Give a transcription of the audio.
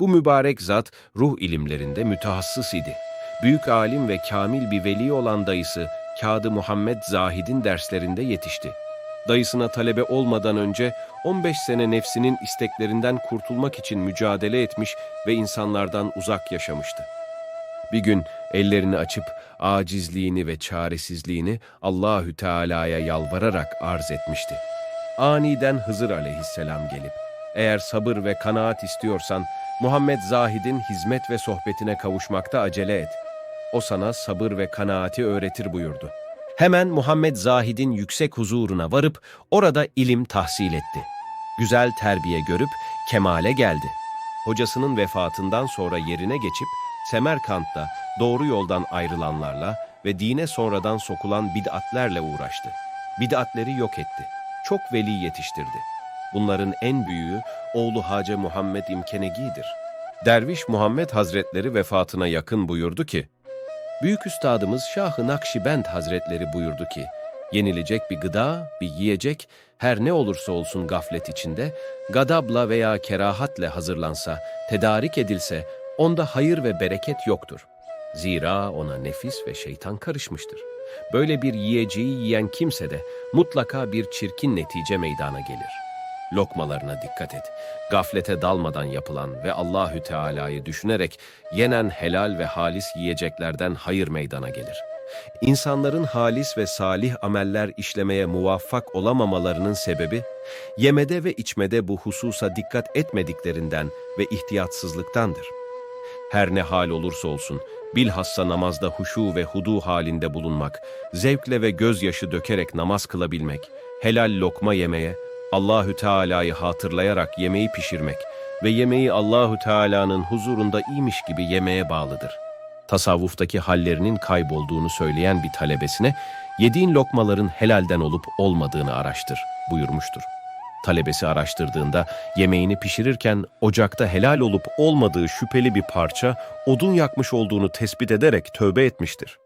Bu mübarek zat ruh ilimlerinde mütehassıs idi. Büyük alim ve kamil bir veli olan dayısı Kadı Muhammed Zahid'in derslerinde yetişti. Dayısına talebe olmadan önce 15 sene nefsinin isteklerinden kurtulmak için mücadele etmiş ve insanlardan uzak yaşamıştı. Bir gün ellerini açıp acizliğini ve çaresizliğini Allahü Teala'ya yalvararak arz etmişti. Aniden Hızır aleyhisselam gelip, eğer sabır ve kanaat istiyorsan Muhammed Zahid'in hizmet ve sohbetine kavuşmakta acele et. O sana sabır ve kanaati öğretir buyurdu. Hemen Muhammed Zahid'in yüksek huzuruna varıp orada ilim tahsil etti. Güzel terbiye görüp kemale geldi. Hocasının vefatından sonra yerine geçip Semerkant'ta doğru yoldan ayrılanlarla ve dine sonradan sokulan bid'atlerle uğraştı. Bid'atleri yok etti. Çok veli yetiştirdi. Bunların en büyüğü oğlu Hacı Muhammed İmkenegi'dir. Derviş Muhammed Hazretleri vefatına yakın buyurdu ki, Büyük Üstadımız Şah-ı Nakşibend Hazretleri buyurdu ki, yenilecek bir gıda, bir yiyecek, her ne olursa olsun gaflet içinde, gadabla veya kerahatle hazırlansa, tedarik edilse, onda hayır ve bereket yoktur. Zira ona nefis ve şeytan karışmıştır. Böyle bir yiyeceği yiyen kimse de mutlaka bir çirkin netice meydana gelir. Lokmalarına dikkat et. Gaflete dalmadan yapılan ve Allahü Teala'yı düşünerek yenen helal ve halis yiyeceklerden hayır meydana gelir. İnsanların halis ve salih ameller işlemeye muvaffak olamamalarının sebebi, yemede ve içmede bu hususa dikkat etmediklerinden ve ihtiyatsızlıktandır. Her ne hal olursa olsun, bilhassa namazda huşu ve hudu halinde bulunmak, zevkle ve gözyaşı dökerek namaz kılabilmek, helal lokma yemeye, Allahü Teala'yı hatırlayarak yemeği pişirmek ve yemeği Allahü Teala'nın huzurunda iyiymiş gibi yemeye bağlıdır. Tasavvuftaki hallerinin kaybolduğunu söyleyen bir talebesine, yediğin lokmaların helalden olup olmadığını araştır buyurmuştur. Talebesi araştırdığında yemeğini pişirirken ocakta helal olup olmadığı şüpheli bir parça odun yakmış olduğunu tespit ederek tövbe etmiştir.